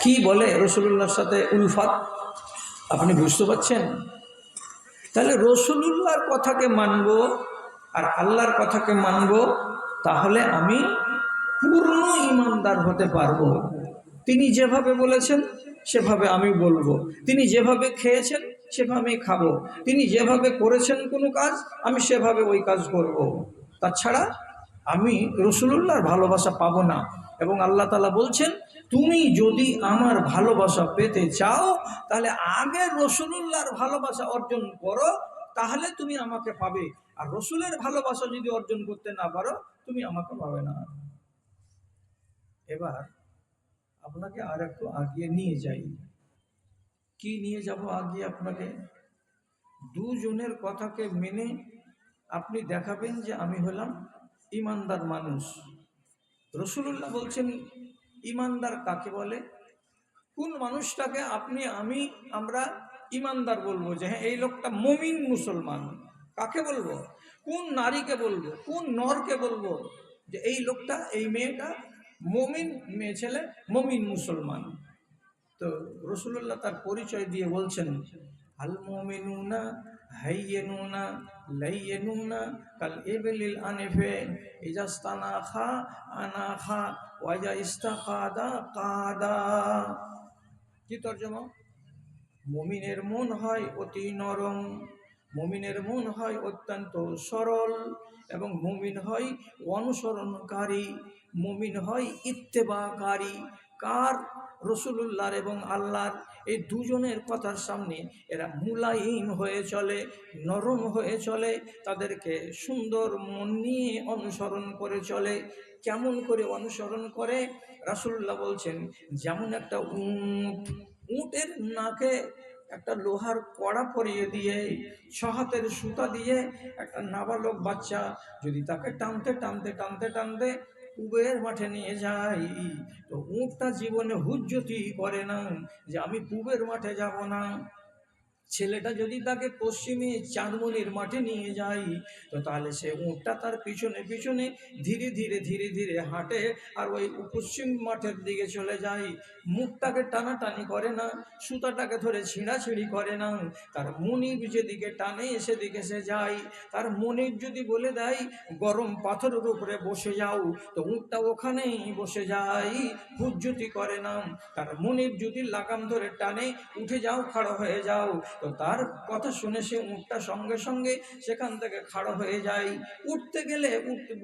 কি বলে রসুল্লাহর সাথে উলফাত? আপনি বুঝতে পারছেন? তাহলে রসুলুল্লাহর কথাকে মানব আর আল্লাহর কথাকে মানব, তাহলে আমি পূর্ণ ইমানদার হতে পারব। তিনি যেভাবে বলেছেন, সেভাবে আমি বলব। তিনি যেভাবে খেয়েছেন সেভাবেই খাব। তিনি যেভাবে করেছেন কোনো কাজ, আমি সেভাবে ওই কাজ করব। তাছাড়া আমি রসুলুল্লাহর ভালোবাসা পাবো না। এবং আল্লাহ তালা বলছেন, তুমি যদি আমার ভালোবাসা পেতে চাও, তাহলে আগে রসুলুল্লাহর ভালোবাসা অর্জন করো, তাহলে তুমি আমাকে পাবে। আর রসুলের ভালোবাসা যদি অর্জন করতে না পারো, তুমি আমাকে পাবে না। এবার আপনাকে আর একটু আগিয়ে নিয়ে যাই। কি নিয়ে যাব আগিয়ে আপনাকে? দুজনের কথাকে মেনে আপনি দেখাবেন যে আমি হলাম ইমানদার মানুষ। রসুল্লাহ বলছেন, ইমানদার কাকে বলে? কোন মানুষটাকে আপনি, আমি, আমরা ইমানদার বলব যে হ্যাঁ এই লোকটা মমিন মুসলমান, কাকে বলব? কোন নারীকে বলব? কোন নরকে বলব? যে, এই লোকটা, এই মেয়েটা মমিন মেয়ে ছেলে, মমিন মুসলমান। তো রসুল্লাহ তার পরিচয় দিয়ে বলছেন আল মোমিনুনা হাইয়েনুনা লাইয়েনুনা কাল এবেলিল আনেফে ইজাস্তানা খা আনা খা ওয়াজা ইস্তাকাদা কাদা কি তর্জমা? মমিনের মন হয় অতি নরম। মমিনের মন হয় অত্যন্ত সরল এবং মুমিন হয় অনুসরণকারী। মুমিন হয় ইত্তেবাকারী। কার? রসুলুল্লাহর এবং আল্লাহর এই দুজনের কথার সামনে এরা মুলায়িম হয়ে চলে, নরম হয়ে চলে, তাদেরকে সুন্দর মন নিয়ে অনুসরণ করে চলে। কেমন করে অনুসরণ করে? রাসুল্লাহ বলছেন, যেমন একটা উঁট, উঁটের নাকে একটা লোহার কড়া পরিয়ে দিয়ে ছহাতের সুতা দিয়ে একটা নাবালক বাচ্চা যদি তাকে টানতে টানতে টানতে টানতে পুবের মাঠে নিয়ে যাই। তো উঁটটা জীবনে হুজ্জতি করে না যে আমি পুবের মাঠে যাব না। ছেলেটা যদি তাকে পশ্চিমে চাঁদমনির মাঠে নিয়ে যাই তো তাহলে সে উঁটটা তার পিছনে পিছনে ধীরে ধীরে ধীরে ধীরে হাঁটে আর ওই পশ্চিম মাঠের দিকে চলে যায়। মুখটাকে টানাটানি করে না, সুতাটাকে ধরে ছিঁড়াছিঁড়ি করে না। তার মনিব যেদিকে টানে সেদিকে সে যায়। তার মনিব যদি বলে দেয়, গরম পাথরের উপরে বসে যাও তো উঁটটা ওখানেই বসে যায় হুজ্জতি করে না। তার মনিব যদি লাগাম ধরে টানে, উঠে যাও, খাড়ো হয়ে যাও তো তার কথা শুনে সে উঠটা সঙ্গে সঙ্গে সেখান থেকে খাড়ো হয়ে যায়। উঠতে গেলে উঠতে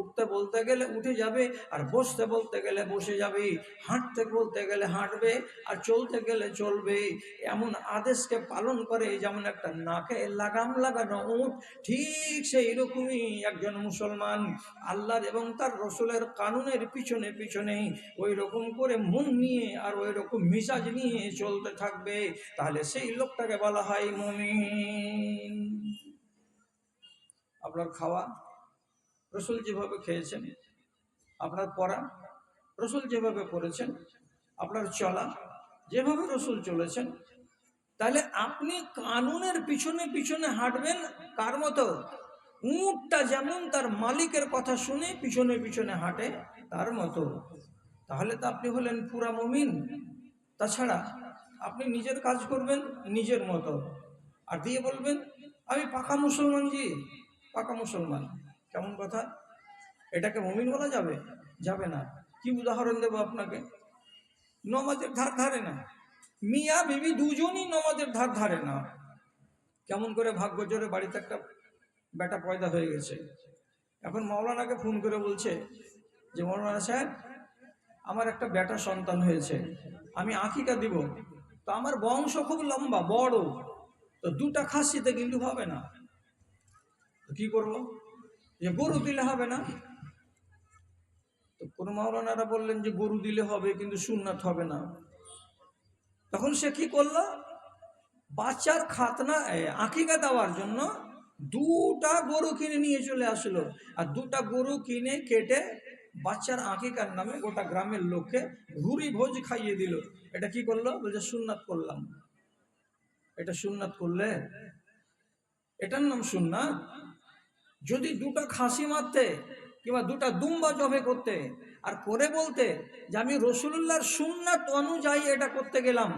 উঠতে বলতে গেলে উঠে যাবে আর বসতে বলতে গেলে বসে যাবে। হাঁটতে বলতে গেলে হাঁটবে আর চলতে গেলে চলবে। এমন আদেশকে পালন করে যেমন একটা নাকে লাগাম লাগানো উঠ ঠিক সেই রকমই একজন মুসলমান। আল্লাহর এবং তার রসুলের কানুনের পিছনে পিছনে ওই রকম করে মন নিয়ে আর ওই রকম মিজাজ নিয়ে চলতে থাকবে। তাহলে সেই লোকটাকে বলা হয় মমিন। আপনার খাওয়া, রসুল যেভাবে খেয়েছেন, আপনার পড়া, রসুল যেভাবে পড়েছেন, আপনার চলা, যেভাবে রসুল চলেছেন, তাহলে আপনি কানুনের পিছনে পিছনে হাঁটবেন কার মতো? উঁটটা যেমন তার মালিকের কথা শুনে পিছনে পিছনে হাঁটে তার মতো। তাহলে তো আপনি হলেন পুরা মমিন। তাছাড়া আপনি নিজের কাজ করবেন নিজের মতো। আর দিয়ে বলবেন, আমি পাকা মুসলমান জি। পাকা মুসলমান। কেমন কথা? এটাকে মমিন বলা যাবে? যাবে না। কি উদাহরণ দেবো আপনাকে? নমাজের ধার ধারে না। মিয়া বিবি দুজনই নমাজের ধার ধারে না। কেমন করে ভাগ্য জোরে বাড়িতে একটা বেটা পয়দা হয়ে গেছে। এখন মাওলানাকে ফোন করে বলছে যে মৌলানা সাহেব, আমার একটা বেটা সন্তান হয়েছে। আমি আঁকিকা দিব। তো আমার বংশ খুব লম্বা, বড়। তো দুটা খাসিতে কিন্তু হবে না। কি করব? যে গরু দিলে হবে না। তো কোনো মাওলানারা বললেন যে গরু দিলে হবে, কিন্তু সুন্নাত হবে না। তখন সে কি করল? বাচ্চার খাতনা আকিকা দেওয়ার জন্য দুটা গরু কিনে নিয়ে চলে আসলো। আর দুটা গরু কিনে কেটে বাচ্চার আকিকার নামে গোটা গ্রামের লোককে ঘুরি ভোজ খাইয়ে দিল। এটা কি করল? বলছে, সুন্নাত করলাম। এটা সুন্নাত করলে? এটার নাম সুন্নাত? যদি দুটা খাসি মারতে কিংবা দুটা দুম্বা জবে করতে আর করে বলতে যে আমি রসুল্লাহর সুন্নাত অনুযায়ী এটা করতে গেলাম,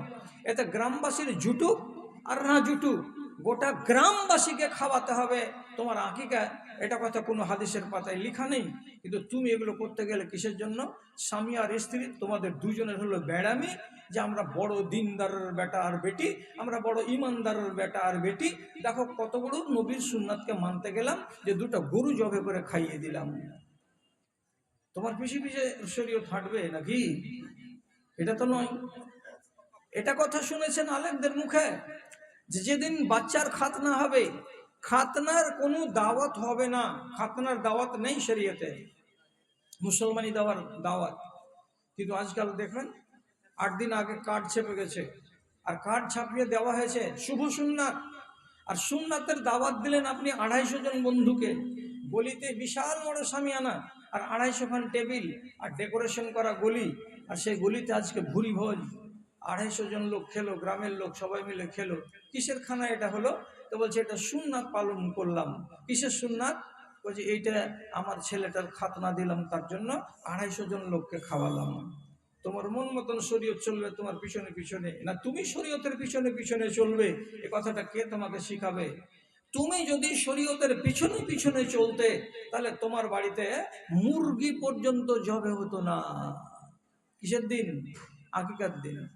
এতে গ্রামবাসীর জুটুক আর না জুটুক, গোটা গ্রামবাসীকে খাওয়াতে হবে। তোমার আঁকিকা এটা কথা কোনো হাদিসের পাতায় লেখা নেই, কিন্তু তুমি এগুলো করতে গেলে কিসের জন্য? স্বামী আর স্ত্রী, তোমাদের দুজনের হলো বেড়ামি, যে আমরা বড় দিনদারের বেটা আর বেটি, আমরা বড় ইমানদারের বেটা আর বেটি। দেখো কত বড় নবীর সুন্নাতকে মানতে গেলাম যে দুটো গরু জবে করে খাইয়ে দিলাম। তোমার পিছিয়ে পিছিয়ে শরীয় থাকবে নাকি? এটা তো নয়। এটা কথা শুনেছেন আলেকদের মুখে যে যেদিন বাচ্চার খাতনা হবে খাতনার কোনো দাওয়াত হবে না। খাতনার দাওয়াত নেই শরীয়তে। মুসলমানি দাওয়ার দাওয়াত। কিন্তু আজকাল দেখবেন, আট দিন আগে কার্ড ছেপে গেছে। আর কার্ড ছাপিয়ে দেওয়া হয়েছে শুভ সুন্নাত। আর সুন্নাতের দাওয়াত দিলেন আপনি আড়াইশো জন বন্ধুকে। গলিতে বিশাল বড় সামিয়ানা আর আড়াইশো খান টেবিল আর ডেকোরেশন করা গলি। আর সেই গলিতে আজকে ভুরি ভোজ আড়াইশো জন লোক খেলো, গ্রামের লোক সবাই মিলে খেলো। কিসের খানা এটা হলো? তো বলছে, এটা সুন্নাত পালন করলাম। কিসের সুন্নাত? বলছে, এইটা আমার ছেলেটার খাতনা দিলাম, তার জন্য আড়াইশো জন লোককে খাওয়ালাম। তোমার মন মতন শরীয়ত চলবে তোমার পিছনে পিছনে। না, তুমি শরীয়তের পিছনে পিছনে চলবে, এ কথাটা কে তোমাকে শিখাবে? তুমি যদি শরীয়তের পিছনে পিছনে চলতে, তাহলে তোমার বাড়িতে মুরগি পর্যন্ত জবে হতো না। কিসের দিন? আকিকার দিন।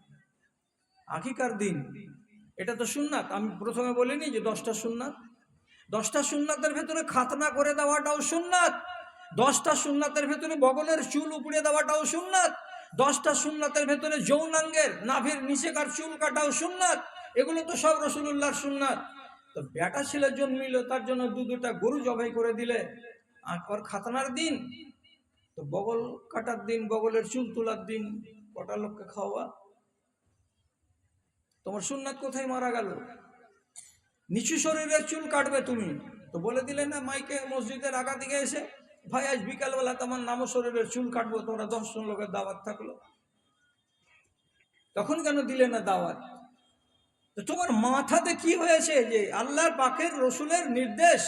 আকিকার দিন। এটা তো সুন্নাত। আমি প্রথমে বলিনি যে দশটা সুন্নাত। দশটা সুন্নাতের ভেতরে খাতনা করে দেওয়াটাও সুন্নাত। দশটা সুন্নাতের ভেতরে বগলের চুল উপড়ে দেওয়াটাও সুন্নাত। দশটা সুন্নাতের ভেতরে যৌনাঙ্গের নাভির নিচেকার চুল কাটাও সুন্নাত। এগুলো তো সব রসুল্লাহর সুন্নাত। তো বেটা ছেলে জন্মিল, তার জন্য দু দুটা গরু জবাই করে দিলে। আর খাতনার দিন? তো বগল কাটার দিন, বগলের চুল তোলার দিন, কটা লোককে খাওয়া তোমার সুন্নাত কোথায় মারা গেল? নিচু শরীরের চুল কাটবে তুমি। তো বলে দিলে না, মাইকে মসজিদের আগা দিকে এসে, ভাই, আজ বিকালবেলা তোমার নামও শরীরের চুল কাটবো, তোমরা দশজন লোকের দাওয়াত থাকল। তখন কেন দিলে না দাওয়াত? তোমার মাথাতে কি হয়েছে যে আল্লাহর পাকের রসুলের নির্দেশ,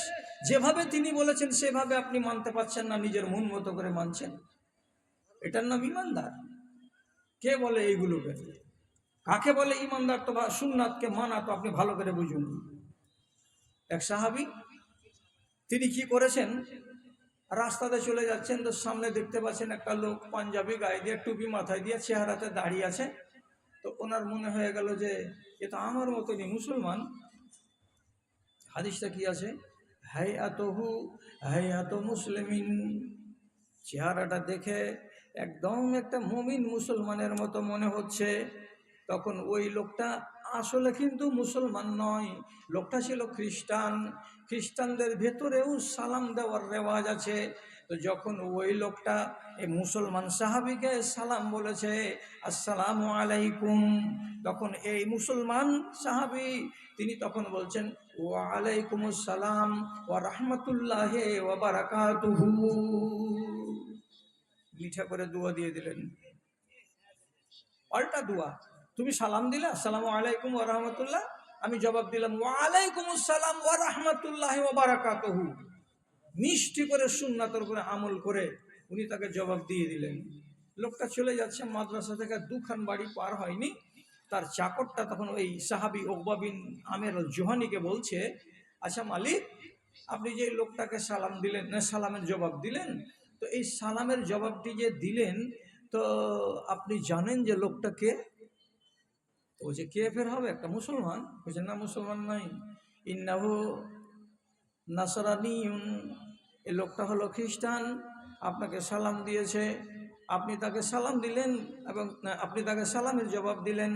যেভাবে তিনি বলেছেন, সেভাবে আপনি মানতে পারছেন না, নিজের মন মতো করে মানছেন? এটার নাম ইমানদার। কে বলে এইগুলোকে? কাকে বলে ইমানদার? তো বা সুন্নাতকে মানা তো আপনি ভালো করে বুঝুন। এক সাহাবি, তিনি কি করেছেন? রাস্তাতে চলে যাচ্ছেন, তো সামনে দেখতে পাচ্ছেন একটা লোক পাঞ্জাবি গায়ে দিয়ে, টুপি মাথায় দিয়ে চেহারাতে দাঁড়িয়ে আছে। তো ওনার মনে হয়ে গেল যে, এ তো আমার মতনই মুসলমান। হাদিসটা কি আছে? হাই আতহু হাই আত মুসলিমিন। চেহারাটা দেখে একদম একটা মুমিন মুসলমানের মতো মনে হচ্ছে। তখন ওই লোকটা আসলে কিন্তু মুসলমান নয়। লোকটা ছিল খ্রিস্টান। খ্রিস্টানদের ভেতরেও সালাম দেওয়ার রেওয়াজ আছে। তো যখন ওই লোকটা এই মুসলমান সাহাবিকে সালাম বলেছে, আসসালাম আলাইকুম। তখন এই মুসলমান সাহাবি, তিনি তখন বলছেন ওয়ালাইকুম আসসালাম ওয়া রাহমাতুল্লাহ ওয়া বারাকাতুহু। মিঠা করে দোয়া দিয়ে দিলেন। পাল্টা দোয়া। তুমি সালাম দিলা? আসসালামু আলাইকুম ওয়া রাহমাতুল্লাহ। আমি জবাব দিলাম, ওয়ালাইকুম আসসালাম ওয়া রাহমাতুল্লাহ ওয়া বারাকাতুহু। মিষ্টি করে সুন্নাতের উপরে আমল করে উনি তাকে জবাব দিয়ে দিলেন। লোকটা চলে যাচ্ছে, মাদ্রাসা থেকে দুখান বাড়ি পার হয়নি। তার চাকরটা তখন ওই সাহাবি ওকবা বিন আমের জোহানিকে বলছে আচ্ছা মালিক, আপনি যে লোকটাকে সালাম দিলেন, না, সালামের জবাব দিলেন? তো এই সালামের জবাবটি যে দিলেন, তো আপনি জানেন যে লোকটাকে ও যে কে ফের হবে, একটা মুসলমান বলছে না মুসলমান নাই। ইন্নাহু নাসরানিউন, এ লোকটা হলো খ্রিস্টান, আপনাকে সালাম দিয়েছে, আপনি তাকে সালাম দিলেন এবং আপনি তাকে সালামের জবাব দিলেন।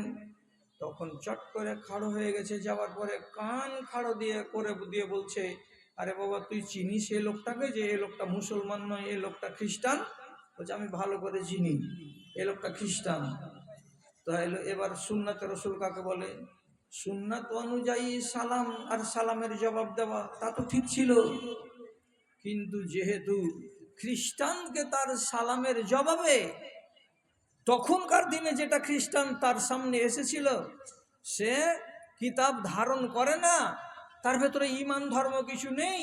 তখন চট করে খাড়ো হয়ে গেছে, যাওয়ার পরে কান খাড়ো দিয়ে করে দিয়ে বলছে, আরে বাবা, তুই চিনিস এই লোকটাকে যে এ লোকটা মুসলমান নয়, এ লোকটা খ্রিস্টান? বলছে, আমি ভালো করে চিনি, এ লোকটা খ্রিস্টান। তাহলে এবার সুন্নাত রসুল কাকে বলে? সুন্নাত অনুযায়ী সালাম আর সালামের জবাব দেওয়া, তা তো ঠিক ছিল। কিন্তু যেহেতু খ্রিস্টানকে তার সালামের জবাবে তখনকার দিনে যেটা খ্রিস্টান তার সামনে এসেছিল, সে কিতাব ধারণ করে না, তার ভেতরে ইমান ধর্ম কিছু নেই।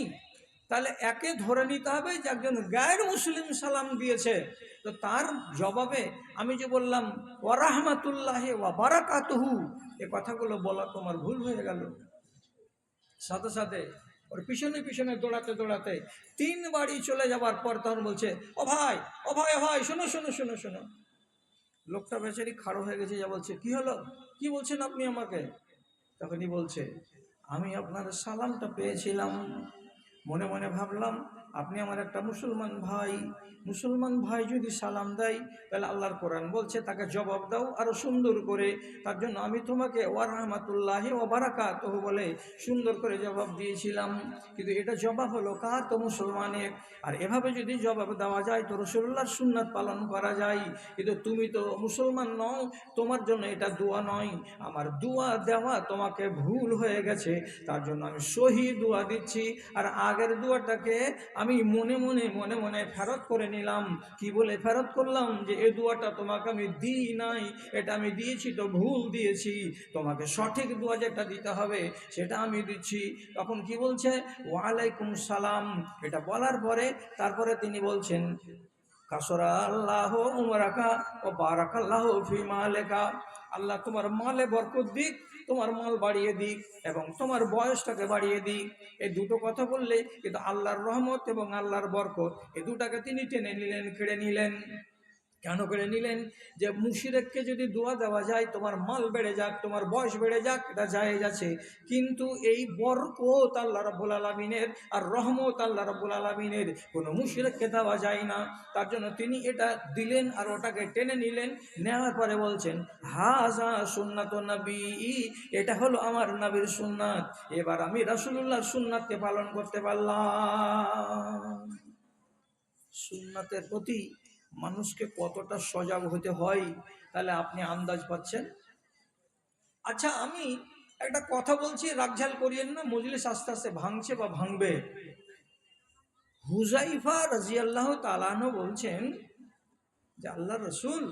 তাহলে একে ধরে নিতে হবে যে একজন গায়ের মুসলিম সালাম দিয়েছে। তো তার জবাবে আমি যে বললাম, ওয়ারাহমাতুল্লাহ ওয়া বারাকাতুহু। এ কথাগুলো বলা তোমার ভুল হয়ে গেল। সাথে সাথে ওর পিছনে পিছনে দৌড়াতে দৌড়াতে তিন বাড়ি চলে যাবার পর তখন বলছে, ও ভাই ও ভাই ও ভাই, শোনো শোনো শোনো শোনো। লোকটা বেচারি খাড়ো হয়ে গেছে, যা বলছে, কি হলো? কি বলছেন আপনি আমাকে? তখনই বলছে, আমি আপনার সালামটা পেয়েছিলাম। মনে মনে ভাবলাম আপনি আমার একটা মুসলমান ভাই মুসলমান ভাই যদি সালাম দেয়, তাহলে আল্লাহর কোরআন বলছে, তাকে জবাব দাও আরও সুন্দর করে। তার জন্য আমি তোমাকে ওয়ারহমাতুল্লাহ ও বারাকাত বলে সুন্দর করে জবাব দিয়েছিলাম। কিন্তু এটা জবাব হলো কার? তো মুসলমানের। আর এভাবে যদি জবাব দেওয়া যায়, তো রসুল্লাহর সুন্নাত পালন করা যায়। কিন্তু তুমি তো মুসলমান নও, তোমার জন্য এটা দোয়া নয়। আমার দোয়া দেওয়া তোমাকে ভুল হয়ে গেছে, তার জন্য আমি সহি দোয়া দিচ্ছি। আর আগের দোয়াটাকে আমি মনে মনে মনে মনে ফেরত করে নিলাম। কি বলে ফেরত করলাম? যে এ দোয়াটা তোমাকে আমি দিই নাই, এটা আমি দিয়েছি তো ভুল দিয়েছি। তোমাকে সঠিক দোয়া যেটা দিতে হবে, সেটা আমি দিচ্ছি। তখন কি বলছে? ওয়ালাইকুম সালাম। এটা বলার পরে তারপরে তিনি বলছেন কাসরা আল্লাহ উমরাকা ও বারাকাল্লাহ ফি মালেকা। আল্লাহ তোমার মালে বরকত দিক, তোমার মাল বাড়িয়ে দিক এবং তোমার বয়সটাকে বাড়িয়ে দিক। এই দুটো কথা বললে কিন্তু আল্লাহর রহমত এবং আল্লাহর বরকত, এই দুটাকে তিনি টেনে নিলেন খেড়ে নিলেন। কেন করে নিলেন? যে মুশিরেককে যদি দোয়া দেওয়া যায়, তোমার মাল বেড়ে যাক, তোমার বয়স বেড়ে যাক, এটা যায় যাচ্ছে কিন্তু এই বরকত আল্লাহ রাব্বুল আলমিনের আর রহমত আল্লাহ রাব্বুল আলমিনের কোনো মুশিরেককে দেওয়া যায় না। তার জন্য তিনি এটা দিলেন আর ওটাকে টেনে নিলেন। নেওয়ার পরে বলছেন হাজা সুন্নাত নবী, এটা হলো আমার নবীর সুন্নাত। এবার আমি রাসূলুল্লাহর সুন্নাতকে পালন করতে পারলাম। সুন্নাতের প্রতি মানুষকে কতটা সজাগ হতে হয়, তাহলে আপনি আন্দাজ পাচ্ছেন? আচ্ছা আমি একটা কথা বলছি, রাগঝাল করিয়েন না, মজলিস আস্তে আস্তে ভাঙছে বা ভাঙবে। হুজাইফা রাজিয়াল্লাহ তালানো বলছেন যে আল্লাহ রসুল,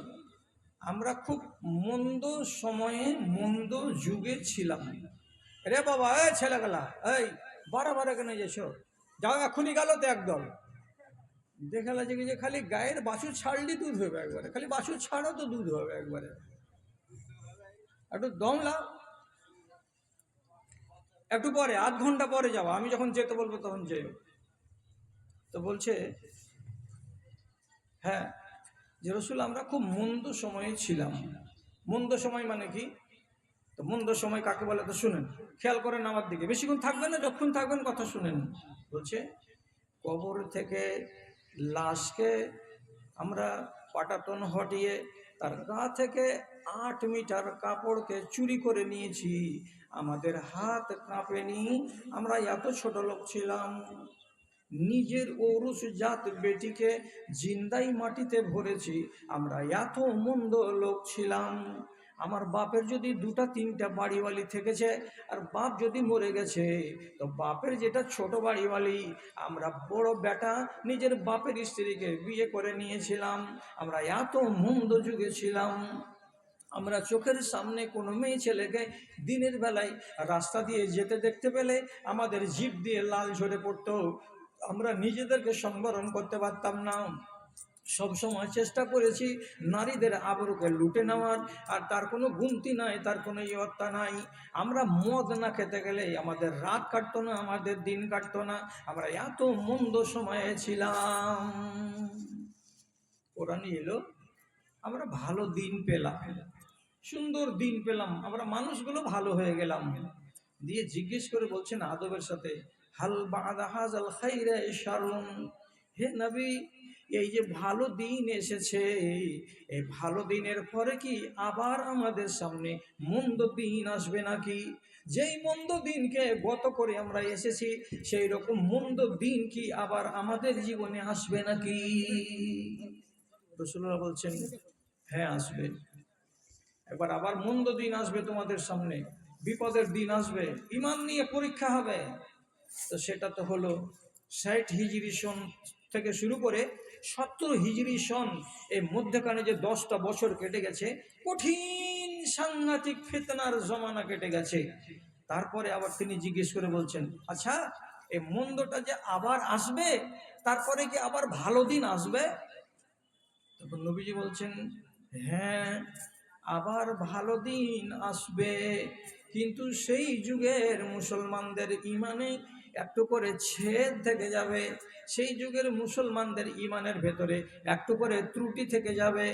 আমরা খুব মন্দ সময়ে, মন্দ যুগে ছিলাম। রে বাবা এ ছেলেগুলা, এই বারবার কেন যেছো যাও এখনই গেল তো একদল। দেখালা যে যে খালি গায়ের বাছুর ছাড়লি দুধ হবে একবারে, খালি বাছুর ছাড়ো তো দুধ হবে একবারে। একটু দম লাও। একটু পরে, আধ ঘণ্টা পরে যাব, আমি যখন যেতে বলব তখন যেও তো বলছে হ্যাঁ যে রসুল, আমরা খুব মন্দ সময়ে ছিলাম। মন্দ সময় মানে কি? তো মন্দ সময় কাকে বলে তো শুনেন। খেয়াল করেন আমার দিকে। বেশিক্ষণ থাকবেন না, যতক্ষণ থাকবেন কথা শুনেন। বলছে, কবর থেকে লাশকে আমরা পাটাতন হটিয়ে তার গা থেকে আট মিটার কাপড়কে চুরি করে নিয়েছি। আমাদের হাত কাঁপেনি, আমরা এত ছোট লোক ছিলাম। নিজের ঔরুস জাত বেটিকে জিন্দাই মাটিতে ভরেছি, আমরা এত মন্দ লোক ছিলাম। আমার বাপের যদি দুটা, তিনটা বাড়িওয়ালি থেকেছে, আর বাপ যদি মরে গেছে, তো বাপের যেটা ছোট বাড়িওয়ালি, আমরা বড় বেটা নিজের বাপের স্ত্রীকে বিয়ে করে নিয়েছিলাম, আমরা এত মন্দ যুগে ছিলাম। আমরা চোখের সামনে কোনো মেয়ে ছেলেকে দিনের বেলায় রাস্তা দিয়ে যেতে দেখতে পেলে আমাদের জিপ দিয়ে লাল ঝরে পড়তো, আমরা নিজেদেরকে সংবরণ করতে পারতাম না। সব সময় চেষ্টা করেছি নারীদের আবরুকে লুটে নেওয়ার, আর তার কোনো গুমতি নাই, তার কোনো ইয়ত্তা নাই। আমরা মদ না খেতে গেলে আমাদের রাত কাটতো না, আমাদের দিন কাটতো না। আমরা এত মন্দ সময়ে ছিলাম। কোরআন এলো, আমরা ভালো দিন পেলাম। সুন্দর দিন পেলাম, আমরা মানুষগুলো ভালো হয়ে গেলাম। দিয়ে জিজ্ঞেস করে বলছেন আদবের সাথে, হাল বাদা হাজাল খাইরে শারুন। হে নবী এই যে ভালো দিন এসেছে, এই ভালো দিনের পরে কি আবার আমাদের সামনে মন্দ দিন আসবে নাকি? যেই মন্দ দিনকে গত করে আমরা এসেছি, সেই রকম মন্দ দিন কি আবার আমাদের জীবনে আসবে নাকি? রসুল্লাহ বলছেন হ্যাঁ আসবে। এবার আবার মন্দ দিন আসবে তোমাদের সামনে, বিপদের দিন আসবে, ইমান নিয়ে পরীক্ষা হবে। তো সেটা তো হলো ষাট হিজরি সন থেকে শুরু করে সত্তর হিজরি সন এই মধ্যখানে যে দশটা বছর কেটে গেছে, কঠিন সাংঘাতিক ফেতনার জমানা কেটে গেছে। তারপরে আবার তিনি জিজ্ঞেস করে বলছেন আচ্ছা এই মন্দটা যে আবার আসবে, তারপরে কি আবার ভালো দিন আসবে? তখন নবীজি বলছেন হ্যাঁ আবার ভালো দিন আসবে। কিন্তু সেই যুগের মুসলমানদের ইমানে একটু করে ছেদ থেকে যাবে। সেই যুগের মুসলমানদের ইমানের ভেতরে একটু করে ত্রুটি থেকে যাবে।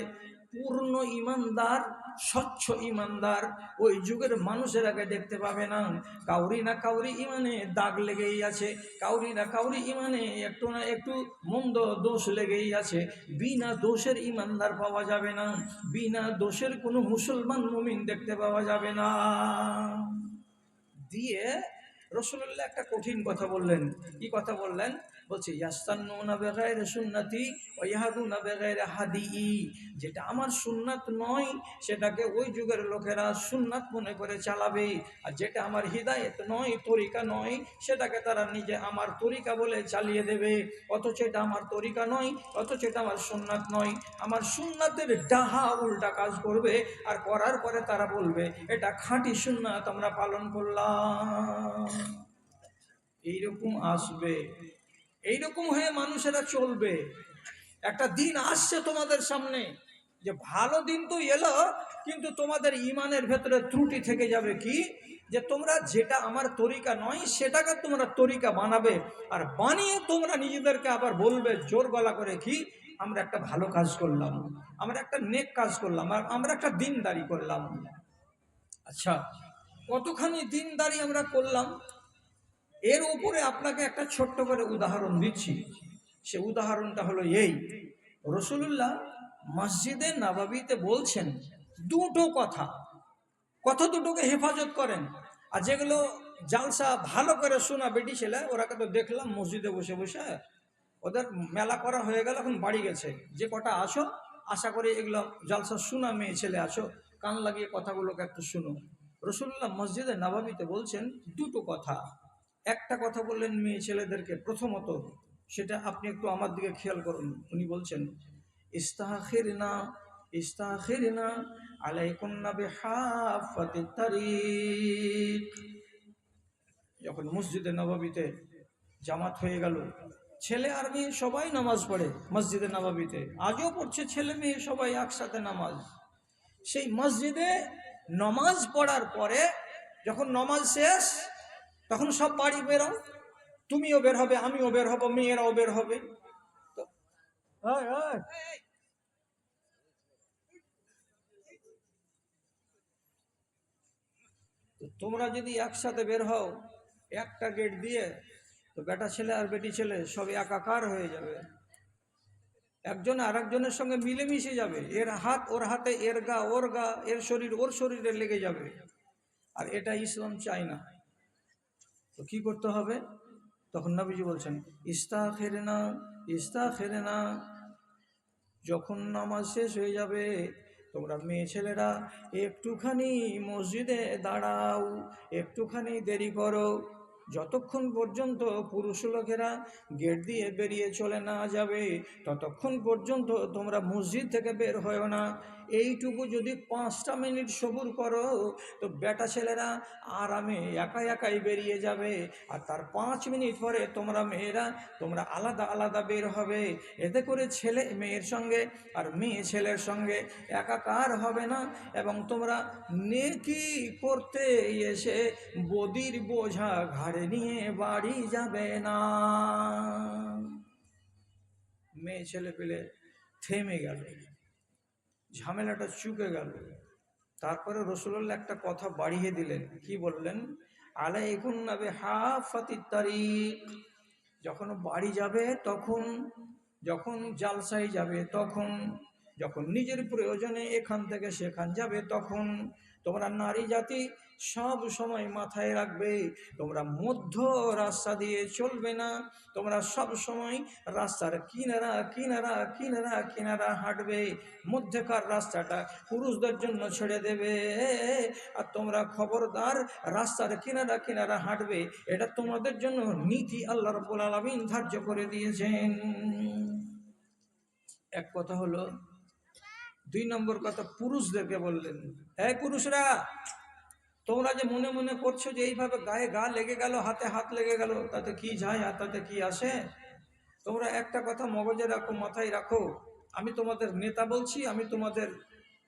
পূর্ণ ইমানদার, স্বচ্ছ ইমানদার ওই যুগের মানুষের আগে দেখতে পাবে না। কাউরি না কাউরি ইমানে দাগ লেগেই আছে, কাউরি না কাউরি ইমানে একটু না একটু মন্দ দোষ লেগেই আছে। বিনা দোষের ইমানদার পাওয়া যাবে না। বিনা দোষের কোনো মুসলমান মুমিন দেখতে পাওয়া যাবে না। দিয়ে রসুল্লাহ একটা কঠিন কথা বললেন। কি কথা বললেন? বলছে হাদিই। যেটা আমার সুন্নাত নয়, সেটাকে ওই যুগের লোকেরা সুন্নাত মনে করে চালাবে। আর যেটা আমার হৃদায়ত নয়, তরিকা নয়, সেটাকে তারা নিজে আমার তরিকা বলে চালিয়ে দেবে। অথচ এটা আমার তরিকা নয়, অথচ এটা আমার সুন্নাত নয়। আমার সুন্নাতের ডাহা উল্টা কাজ করবে, আর করার পরে তারা বলবে, এটা খাঁটি সুন্নাত, আমরা পালন করলাম। এইরকম আসবে, এইরকম হয়ে মানুষেরা চলবে। একটা দিন আসছে তোমাদের সামনে যে ভালো দিন তো এলো, কিন্তু তোমাদের ইমানের ভেতরে ত্রুটি থেকে যাবে কি? যে তোমরা যেটা আমার তরিকা নয়, সেটাকে তোমরা তরিকা বানাবে। আর বানিয়ে তোমরা নিজেদেরকে আবার বলবে, জোর গলা করে কি? আমরা একটা ভালো কাজ করলাম, আমরা একটা নেক কাজ করলাম আর আমরা একটা দিনদারি করলাম। আচ্ছা কতখানি দিনদারি আমরা করলাম, এর উপরে আপনাকে একটা ছোট্ট করে উদাহরণ দিচ্ছি। সে উদাহরণটা হলো এই রসুল্লাহ মসজিদে নাবাবিতে বলছেন দুটো কথা। কথা দুটোকে হেফাজত করেন। আর যেগুলো জালসা ভালো করে শোনা বেটি ছেলে ওরাকে তো দেখলাম মসজিদে বসে বসে ওদের মেলা করা হয়ে গেল, এখন বাড়ি গেছে। যে কটা আসো, আশা করি এগুলো জালসা শোনা মেয়ে ছেলে আসো, কান লাগিয়ে কথাগুলোকে একটু শুনো। রসুল্লাহ মসজিদে নাবাবিতে বলছেন, দুটো কথা। একটা কথা বললেন মেয়ে ছেলেদেরকে প্রথমত, সেটা আপনি একটু আমার দিকে খেয়াল করুন। উনি বলছেন ইস্তাখির না ইস্তাখির না আলাইকুন্না বিহাফাতি তারিক। যখন মসজিদে নবাবিতে জামাত হয়ে গেল, ছেলে আর মেয়ে সবাই নামাজ পড়ে মসজিদে নবাবিতে। আজও পড়ছে ছেলে মেয়ে সবাই একসাথে নামাজ। সেই মসজিদে নমাজ পড়ার পরে যখন নমাজ শেষ, তখন সব বাড়ি বেরো তুমিও বের হবে, আমিও বের হব, মেয়েরাও বের হবে। তোমরা যদি একসাথে বের হও, একটা গেট দিয়ে, তো বেটা ছেলে আর বেটি ছেলে সব একাকার হয়ে যাবে। একজন আর একজনের সঙ্গে মিলেমিশে যাবে। এর হাত ওর হাতে, এর গা ওর গা, এর শরীর ওর শরীরে লেগে যাবে। আর এটা ইসলাম চায় না। তো কি করতে হবে? তখন নবীজি বলছেন ইস্তা খেরে না ইস্তা খেরে না যখন নামাজ শেষ হয়ে যাবে, তোমরা মেয়ে ছেলেরা, একটুখানি মসজিদে দাঁড়াও, একটুখানি দেরি করো। যতক্ষণ পর্যন্ত পুরুষ লোকেরা গেট দিয়ে বেরিয়ে চলে না যাবে, ততক্ষণ পর্যন্ত তোমরা মসজিদ থেকে বের হয় না। এইটুকু যদি পাঁচটা মিনিট সবুর করো, তো বেটা ছেলেরা আরামে একা একাই বেরিয়ে যাবে। আর তার পাঁচ মিনিট পরে তোমরা মেয়েরা, তোমরা আলাদা আলাদা বের হবে। এতে করে ছেলে, মেয়ের সঙ্গে আর মেয়ে ছেলের সঙ্গে একাকার হবে না এবং তোমরা নেকি করতে এসে বদির বোঝা ঘাড়ে নিয়ে বাড়ি যাবে না। মেয়ে ছেলে পেলে থেমে গেল। ঝামেলাটা চুকে গেল। তারপরে রসুল্লাহ একটা কথা বাড়িয়ে দিলেন। কি বললেন? আলা এখন নাবে হাফাতি তারিখ যখন বাড়ি যাবে তখন, যখন জালসাই যাবে তখন, যখন নিজের প্রয়োজনে এখান থেকে সেখান যাবে তখন তোমরা নারী জাতি, সব সময় মাথায় রাখবে, তোমরা মধ্য রাস্তা দিয়ে চলবে না। তোমরা সব সময় রাস্তার কিনারা কিনারা কিনারা কিনারা হাঁটবে। মধ্যেকার রাস্তাটা পুরুষদের জন্য ছেড়ে দেবে। আর তোমরা খবরদার রাস্তার কিনারা কিনারা হাঁটবে, এটা তোমাদের জন্য নীতি আল্লাহ রব্বুল ধার্য করে দিয়েছেন। এক কথা হলো দুই নম্বর কথা, পুরুষদেরকে বললেন হ্যাঁ পুরুষরা, তোমরা যে মনে মনে করছ যে এইভাবে গায়ে গা লেগে গেল, হাতে হাত লেগে গেল, তাতে কি যায় আর তাতে কি আসে? তোমরা একটা কথা মগজে রাখো, মাথায় রাখো। আমি তোমাদের নেতা বলছি, আমি তোমাদের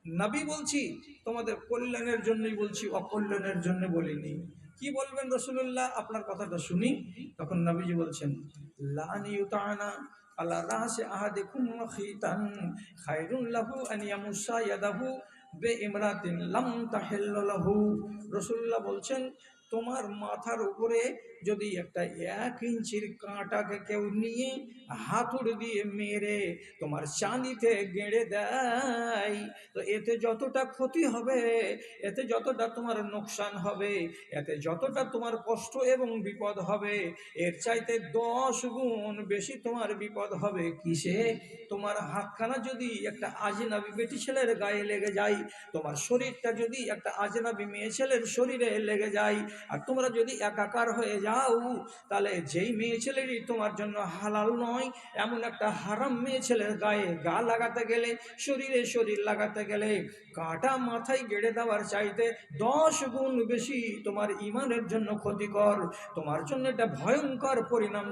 নাবি বলছি, তোমাদের কল্যাণের জন্যই বলছি, অকল্যাণের জন্য বলিনি। কি বলবেন রসুল্লাহ আপনার কথাটা শুনি। তখন নবীজি বলছেন লানি ইউতানা আলা রাসে আহাদিকুম খিতান খায়রুন লাহু আন ইয়ামুসা ইয়াদাহু বে ইমরাতিন রসুল্লাহ বলছেন, তোমার মাথার উপরে যদি একটা এক ইঞ্চির কাঁটাকে কেউ নিয়ে হাতুড় দিয়ে মেরে তোমার চাঁদিতে গেড়ে দেয়, তো এতে যতটা ক্ষতি হবে, এতে যতটা তোমার নোকসান হবে, এতে যতটা তোমার কষ্ট এবং বিপদ হবে, এর চাইতে দশ গুণ বেশি তোমার বিপদ হবে কিসে? তোমার হাতখানা যদি একটা আজনাবি বেটি ছেলের গায়ে লেগে যায়, তোমার শরীরটা যদি একটা আজনাবি মেয়ে ছেলের শরীরে লেগে যায়, আর তোমরা যদি একাকার হয়ে যাও তাহলে যেই মেয়ে ছেলেরই তোমার জন্য হালাল নয়, এমন একটা হারাম মেয়ে ছেলের গায়ে গা লাগাতে গেলে, শরীরে শরীর লাগাতে গেলে, কাটা মাথায় গেড়ে দেওয়ার চাইতে দশ গুণ বেশি তোমার ইমানের জন্য ক্ষতিকর। তোমার জন্য একটা ভয়ঙ্কর পরিণাম